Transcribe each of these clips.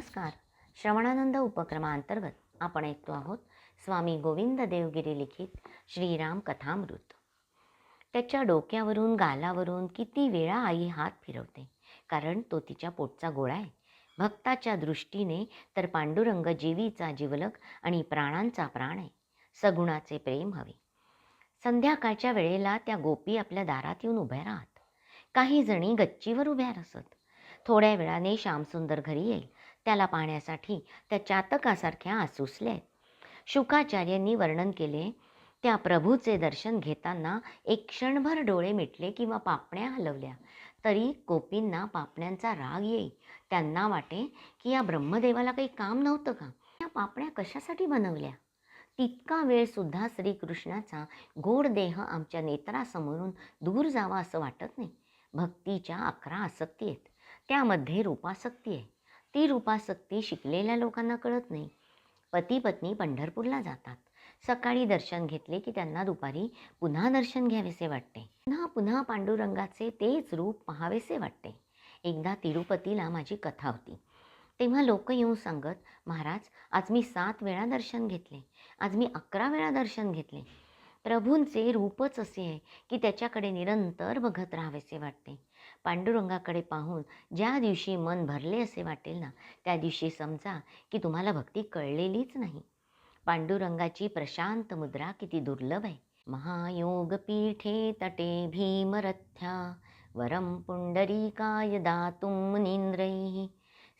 नमस्कार. श्रवणानंद उपक्रमांतर्गत आपण ऐकतो आहोत स्वामी गोविंद देवगिरी लिखित श्रीराम कथामृत. त्याच्या डोक्यावरून गालावरून किती वेळा आई हात फिरवते. कारण तो तिच्या पोटचा गोळा आहे. भक्ताच्या दृष्टीने तर पांडुरंग जीवीचा जीवलक आणि प्राणांचा प्राण आहे. सगुणाचे प्रेम हवे. संध्याकाळच्या वेळेला त्या गोपी आपल्या दारात येऊन उभ्या राहत. काही जणी गच्चीवर उभ्या असत थोड्या वेळाने श्यामसुंदर घरी येईल. त्याला पाहण्यासाठी त्या चातकासारख्या आसुसल्या. शुकाचार्यांनी वर्णन केले त्या प्रभूचे दर्शन घेताना एक क्षणभर डोळे मिटले किंवा पापण्या हलवल्या. तरी कोपींना पापण्यांचा राग येई. त्यांना वाटे की या ब्रह्मदेवाला काही काम नव्हतं का? या पापण्या कशासाठी बनवल्या? तितका वेळसुद्धा श्रीकृष्णाचा गोड देह आमच्या नेत्रासमोरून दूर जावा असं वाटत नाही. भक्तीच्या अकरा आसक्ती आहेत. त्यामध्ये रूपासक्ती आहे. ती रूपासक्ती शिकलेल्या लोकांना कळत नाही. पती पत्नी पंढरपूरला जातात. सकाळी दर्शन घेतले की त्यांना दुपारी पुन्हा दर्शन घ्यावेसे वाटते. पुन्हा पुन्हा पांडुरंगाचे तेच रूप पाहावेसे वाटते. एकदा तिरुपतीला माझी कथा होती. तेव्हा लोक येऊन सांगत महाराज आज मी सात वेळा दर्शन घेतले. आज मी अकरा वेळा दर्शन घेतले. प्रभूंचे रूपच असे आहे की त्याच्याकडे निरंतर बघत राहावेसे वाटते. पांडुरंगाकडे पाहून ज्या दिवशी मन भरले असे वाटेल ना त्या दिवशी समजा की तुम्हाला भक्ती कळलेलीच नाही. पांडुरंगाची प्रशांत मुद्रा किती दुर्लभ आहे. महायोग पीठे तटे भीमरथ्या वरम पुंडरीकाय दातुं मुनींद्रैः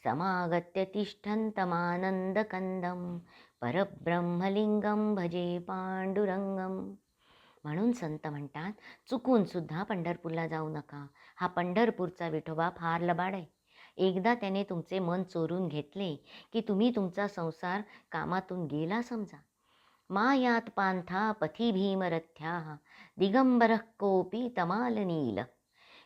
समागत्य तिष्ठन्तमानन्दकन्दं परब्रह्मलिङ्गं भजे पाण्डुरङ्गम् म्हणून संत म्हणतात चुकून सुद्धा पंढरपूरला जाऊ नका. हा पंढरपूरचा विठोबा फार लबाड आहे. एकदा त्याने तुमचे मन चोरून घेतले की तुम्ही तुमचा संसार कामातून गेला समजा. मायात पांथा पथी भीमरथ्या. दिगंबर कोपी तमालनील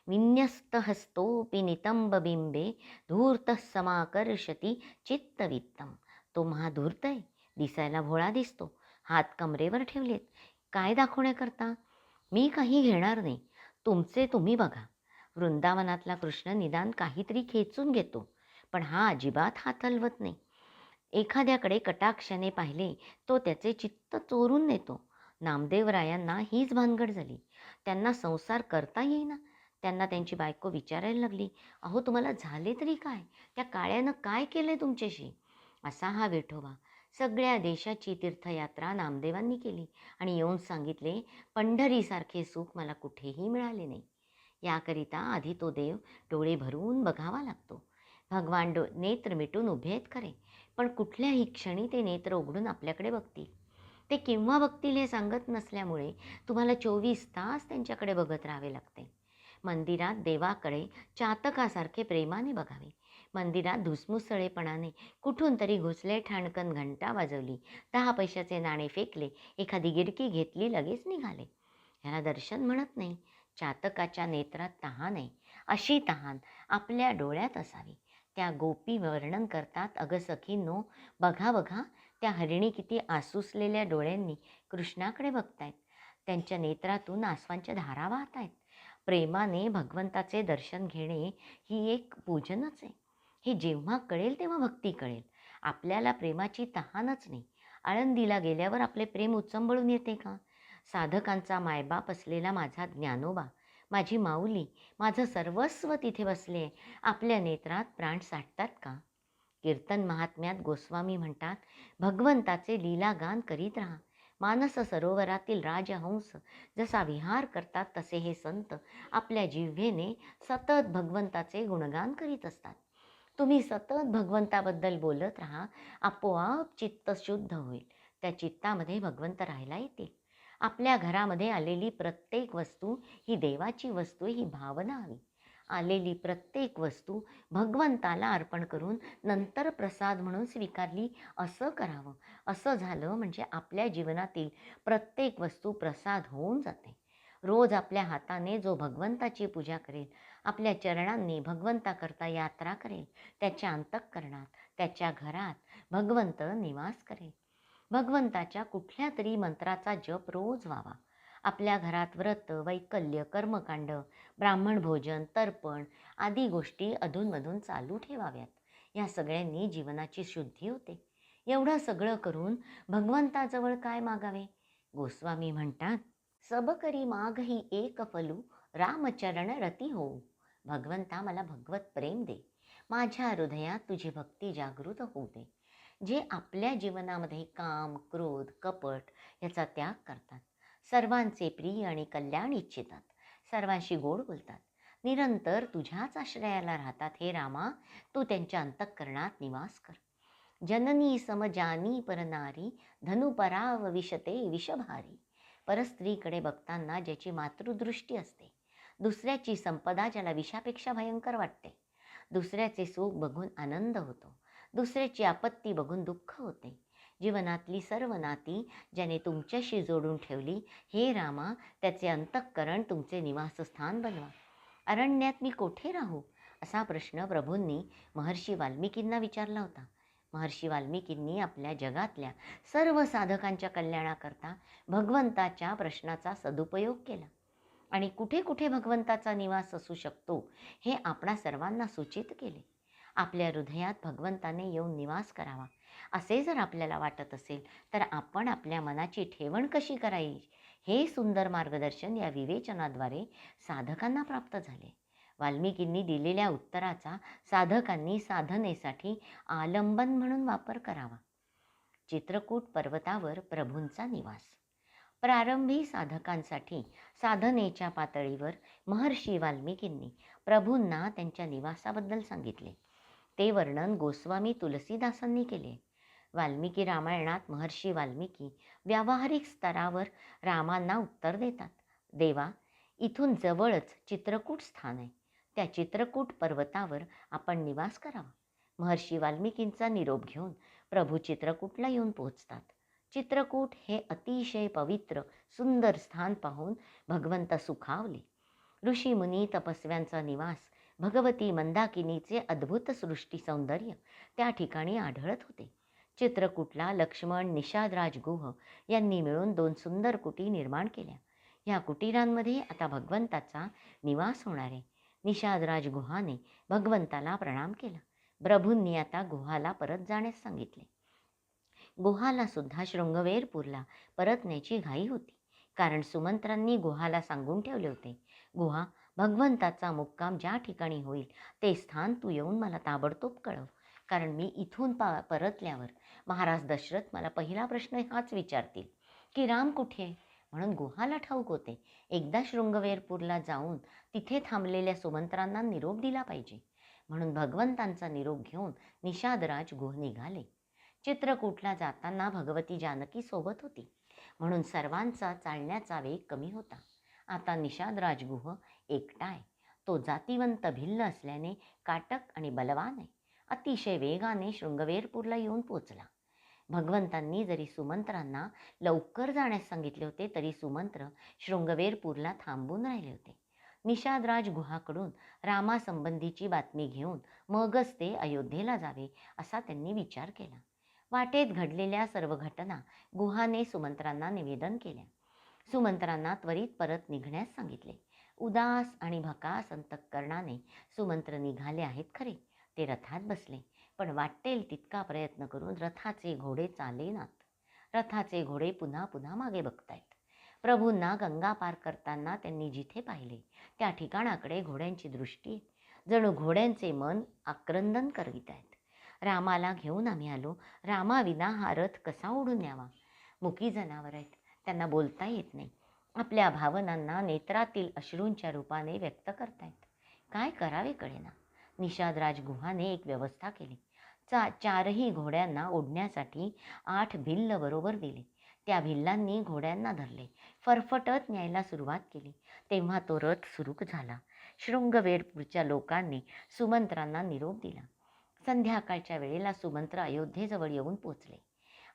विन्यस्तहस्तोपि नितंबबिंबे धूर्तः समाकर्षती चित्तवित्तम. तो महाधूर्त आहे. दिसायला भोळा दिसतो. हात कमरेवर ठेवलेत. काय दाखवण्याकरता? मी काही घेणार नाही. तुमचे तुम्ही बघा. वृंदावनातला कृष्ण निदान काहीतरी खेचून घेतो पण हा अजिबात हात हलवत नाही. एखाद्याकडे कटाक्षाने पाहिले तो त्याचे चित्त चोरून नेतो. नामदेवरायांना हीच भानगड झाली. त्यांना संसार करता येईना. त्यांना त्यांची बायको विचारायला लागली अहो तुम्हाला झाले तरी काय? त्या काळ्यानं काय केलं आहे तुमच्याशी? असा हा विठोबा. सगळ्या देशाची तीर्थयात्रा नामदेवांनी केली आणि येऊन सांगितले पंढरीसारखे सुख मला कुठेही मिळाले नाही. याकरिता आधी तो देव डोळे भरून बघावा लागतो. भगवान डो नेत्र मिटून उभे आहेत खरे पण कुठल्याही क्षणी ते नेत्र उघडून आपल्याकडे बघतील. ते केव्हा बघतील हे सांगत नसल्यामुळे तुम्हाला चोवीस तास त्यांच्याकडे बघत राहावे लागते. मंदिरात देवाकडे चातकासारखे प्रेमाने बघावे. मंदिरात धुसमुसळेपणाने कुठून तरी घुसले ठाणकन घंटा वाजवली. दहा पैशाचे नाणे फेकले एखादी गिरकी घेतली लगेच निघाले. ह्याला दर्शन म्हणत नाही चातकाच्या नेत्रात तहान आहे. अशी तहान आपल्या डोळ्यात असावी. त्या गोपी वर्णन करतात अगं सखींनो बघा बघा त्या हरिणी किती आसुसलेल्या डोळ्यांनी कृष्णाकडे बघतायत. त्यांच्या नेत्रातून आसवांच्या धारा वाहत आहेत प्रेमाने भगवंताचे दर्शन घेणे ही एक पूजनच आहे. हे जेव्हा कळेल तेव्हा भक्ती कळेल. आपल्याला प्रेमाची तहानच नाही. आळंदीला गेल्यावर आपले प्रेम उचंबळून येते का? साधकांचा मायबाप असलेला माझा ज्ञानोबा माझी माऊली माझं सर्वस्व तिथे बसले. आपल्या नेत्रात प्राण साठतात का? कीर्तन महात्म्यात गोस्वामी म्हणतात भगवंताचे लीलागान करीत राहा. मानस सरोवरातील राजहंस जसा विहार करतात तसे हे संत आपल्या जिव्हेने सतत भगवंताचे गुणगान करीत असतात. तुम्ही सतत भगवंताबद्दल बोलत राहा. आपोआप चित्त शुद्ध होईल. त्या चित्तामध्ये भगवंत राहायला येतील. आपल्या घरामध्ये आलेली प्रत्येक वस्तू ही देवाची वस्तू ही भावना हवी आलेली प्रत्येक वस्तू भगवंताला अर्पण करून नंतर प्रसाद म्हणून स्वीकारली असं करावं. असं झालं म्हणजे आपल्या जीवनातील प्रत्येक वस्तू प्रसाद होऊन जाते. रोज आपल्या हाताने जो भगवंताची पूजा करेल आपल्या चरणांनी भगवंताकरता यात्रा करेल. त्याच्या अंतःकरणात त्याच्या घरात भगवंत निवास करेल. भगवंताच्या कुठल्या तरी मंत्राचा जप रोज व्हावा. आपल्या घरात व्रत वैकल्य कर्मकांड ब्राह्मण भोजन तर्पण आदी गोष्टी अधूनमधून चालू ठेवाव्यात. या सगळ्यांनी जीवनाची शुद्धी होते. एवढं सगळं करून भगवंताजवळ काय मागावे? गोस्वामी म्हणतात सबकरी माग ही एक फलू रामचरण रती होऊ. भगवंता मला भगवत प्रेम दे. माझ्या हृदयात तुझी भक्ती जागृत होऊ दे. जे आपल्या जीवनामध्ये काम क्रोध कपट याचा त्याग करतात. सर्वांचे प्रिय आणि कल्याण इच्छितात. सर्वांशी गोड बोलतात. निरंतर तुझ्याच आश्रयाला राहतात. हे रामा तू त्यांच्या अंतःकरणात निवास कर. जननी समजानी परनारी धनुपराव विशते विषभारी. परस्त्रीकडे बघताना ज्याची मातृदृष्टी असते. दुसऱ्याची संपदा ज्याला विषापेक्षा भयंकर वाटते. दुसऱ्याचे सुख बघून आनंद होतो. दुसऱ्याची आपत्ती बघून दुःख होते. जीवनातली सर्व नाती ज्याने तुमच्याशी जोडून ठेवली हे रामा त्याचे अंतःकरण तुमचे निवासस्थान बनवा. अरण्यात मी कोठे राहू? असा प्रश्न प्रभूंनी महर्षी वाल्मिकींना विचारला होता. महर्षी वाल्मिकींनी आपल्या जगातल्या सर्व साधकांच्या कल्याणाकरता भगवंताच्या प्रश्नाचा सदुपयोग केला. आणि कुठे कुठे भगवंताचा निवास असू शकतो हे आपणा सर्वांना सूचित केले. आपल्या हृदयात भगवंताने येऊन निवास करावा असे जर आपल्याला वाटत असेल तर आपण आपल्या मनाची ठेवण कशी करायची? हे सुंदर मार्गदर्शन या विवेचनाद्वारे साधकांना प्राप्त झाले. वाल्मिकींनी दिलेल्या उत्तराचा साधकांनी साधनेसाठी आलंबन म्हणून वापर करावा. चित्रकूट पर्वतावर प्रभूंचा निवास. प्रारंभी साधकांसाठी साधनेच्या पातळीवर महर्षी वाल्मिकींनी प्रभूंना त्यांच्या निवासाबद्दल सांगितले. ते वर्णन गोस्वामी तुलसीदासांनी केले. वाल्मिकी रामायणात महर्षी वाल्मिकी व्यावहारिक स्तरावर रामांना उत्तर देतात. देवा इथून जवळच चित्रकूट स्थान आहे. त्या चित्रकूट पर्वतावर आपण निवास करावा. महर्षी वाल्मिकींचा निरोप घेऊन प्रभू चित्रकूटला येऊन पोहोचतात. चित्रकूट हे अतिशय पवित्र सुंदर स्थान पाहून भगवंत सुखावले. ऋषी मुनी तपस्व्यांचा निवास भगवती मंदाकिनीचे अद्भुत सृष्टी सौंदर्य त्या ठिकाणी आढळत होते. चित्रकूटला लक्ष्मण निषादराज गुह यांनी मिळून दोन सुंदर कुटी निर्माण केल्या. या कुटीरांमध्ये आता भगवंताचा निवास होणार आहे. निषादराज गुहाने भगवंताला प्रणाम केला. प्रभूंनी आता गुहाला परत जाण्यास सांगितले. गुहाला सुद्धा शृंगवेरपूरला परतण्याची घाई होती. कारण सुमंत्रांनी गुहाला सांगून ठेवले होते गुहा भगवंताचा मुक्काम ज्या ठिकाणी होईल ते स्थान तू येऊन मला ताबडतोब कळव. कारण मी इथून पा परतल्यावर महाराज दशरथ मला पहिला प्रश्न हाच विचारतील की राम कुठे? आहे म्हणून गुहाला ठाऊक होते. एकदा शृंगवेरपूरला जाऊन तिथे थांबलेल्या सुमंत्रांना निरोप दिला पाहिजे. म्हणून भगवंतांचा निरोप घेऊन निषादराज गुह निघाले. चित्रकूटला जाताना भगवती जानकी सोबत होती. म्हणून सर्वांचा चालण्याचा वेग कमी होता. आता निषाद राजगुह एकटा आहे. तो जातीवंत भिल्ल असल्याने काटक आणि बलवान आहे. अतिशय वेगाने शृंगवेरपूरला येऊन पोचला भगवंतांनी जरी सुमंत्रांना लवकर जाण्यास सांगितले होते तरी सुमंत्र शृंगवेरपूरला थांबून राहिले होते. निषादराज गुहाकडून रामासंबंधीची बातमी घेऊन मगच ते अयोध्येला जावे असा त्यांनी विचार केला. वाटेत घडलेल्या सर्व घटना गुहाने सुमंत्रांना निवेदन केल्या. सुमंत्रांना त्वरित परत निघण्यास सांगितले. उदास आणि भकास अंतःकरणाने सुमंत्र निघाले आहेत खरे ते रथात बसले. पण वाटेल तितका प्रयत्न करून रथाचे घोडे चालेनात रथाचे घोडे पुन्हा पुन्हा मागे बघतायत. प्रभूंना गंगा पार करताना त्यांनी जिथे पाहिले त्या ठिकाणाकडे घोड्यांची दृष्टी जणू घोड्यांचे मन आक्रंदन करीत आहेत. रामाला घेऊन आम्ही आलो. रामाविना हा रथ कसा ओढून न्यावा? मुकी जनावर आहेत. त्यांना बोलता येत नाही. आपल्या भावनांना नेत्रातील अश्रूंच्या रूपाने व्यक्त करतायत काय करावे कळेना. निषादराज गुहाने एक व्यवस्था केली. चा चारही घोड्यांना ओढण्यासाठी आठ भिल्ल बरोबर दिले. त्या भिल्लांनी घोड्यांना धरले. फरफटत न्यायला सुरुवात केली. तेव्हा तो रथ सुरू झाला. शृंगवेरपूरच्या लोकांनी सुमंत्रांना निरोप दिला. संध्याकाळच्या वेळेला सुमंत्र अयोध्येजवळ येऊन पोचले.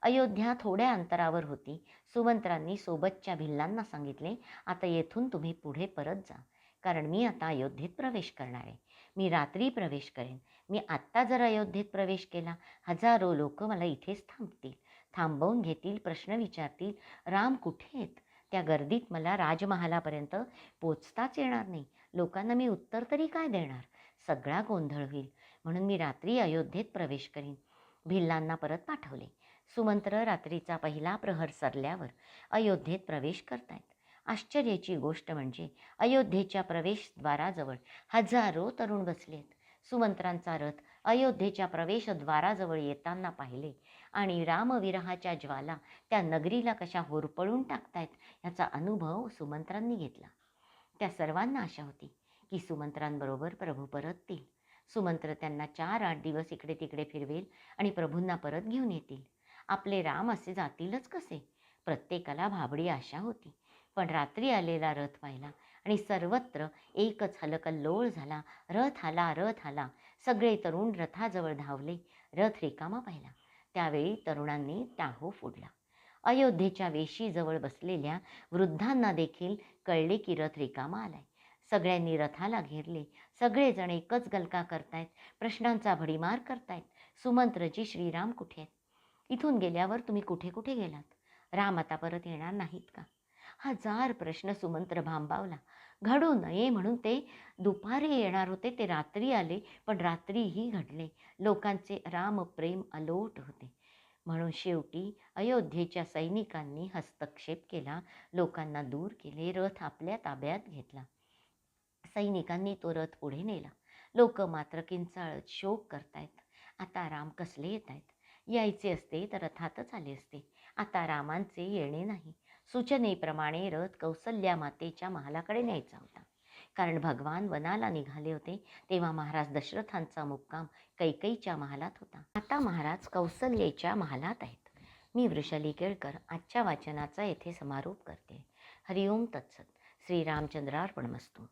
अयोध्या थोड्या अंतरावर होती. सुमंत्रांनी सोबतच्या भिल्लांना सांगितले आता येथून तुम्ही पुढे परत जा. कारण मी आता अयोध्येत प्रवेश करणार आहे. मी रात्री प्रवेश करेन. मी आत्ता जर अयोध्येत प्रवेश केला हजारो लोक मला इथेच थांबतील. थांबवून घेतील प्रश्न विचारतील राम कुठे आहेत? त्या गर्दीत मला राजमहालापर्यंत पोचताच येणार नाही. लोकांना मी उत्तर तरी काय देणार? सगळा गोंधळ होईल. म्हणून मी रात्री अयोध्येत प्रवेश करीन. भिल्लांना परत पाठवले. सुमंत्र रात्रीचा पहिला प्रहर सरल्यावर अयोध्येत प्रवेश करतायत. आश्चर्याची गोष्ट म्हणजे अयोध्येच्या प्रवेशद्वाराजवळ हजारो तरुण बसलेत. सुमंत्रांचा रथ अयोध्येच्या प्रवेशद्वाराजवळ येताना पाहिले आणि रामविरहाच्या ज्वाला त्या नगरीला कशा होरपळून टाकतायत याचा अनुभव सुमंत्रांनी घेतला. त्या सर्वांना आशा होती की सुमंत्रांबरोबर प्रभू परततील. सुमंत्र त्यांना चार आठ दिवस इकडे तिकडे फिरवेल आणि प्रभूंना परत घेऊन येतील. आपले राम असे जातीलच कसे? प्रत्येकाला भाबडी आशा होती. पण रात्री आलेला रथ पाहिला आणि सर्वत्र एकच हलकल्लोळ झाला. रथ आला रथ आला. सगळे तरुण रथाजवळ धावले. रथ रिकामा पाहिला. त्यावेळी तरुणांनी टाहो फोडला. अयोध्येच्या वेशीजवळ बसलेल्या वृद्धांना देखील कळले की रथ रिकामा आलाय. सगळ्यांनी रथाला घेरले. सगळेजण एकच गलका करतायत. प्रश्नांचा भडीमार करतायत. सुमंत्रजी श्रीराम कुठे आहेत? इथून गेल्यावर तुम्ही कुठे कुठे गेलात? राम आता परत येणार नाहीत का? हजार प्रश्न सुमंत्र भांबावला. घडू नये म्हणून ते दुपारी येणार होते ते रात्री आले पण रात्रीही घडले. लोकांचे रामप्रेम अलोट होते. म्हणून शेवटी अयोध्येच्या सैनिकांनी हस्तक्षेप केला. लोकांना दूर केले रथ आपल्या ताब्यात घेतला. सैनिकांनी तो रथ पुढे नेला. लोक मात्र किंचाळत शोक करतायत. आता राम कसले येत आहेत यायचे असते तर रथातच आले असते. आता रामांचे येणे नाही. सूचनेप्रमाणे रथ कौसल्या मातेच्या महालाकडे न्यायचा होता. कारण भगवान वनाला निघाले होते तेव्हा महाराज दशरथांचा मुक्काम कैकईच्या महालात होता. आता महाराज कौसल्येच्या महालात आहेत. मी वृषाली केळकर आजच्या वाचनाचा येथे समारोप करते. हरिओम तत्सत. श्रीरामचंद्रार्पणमस्तू.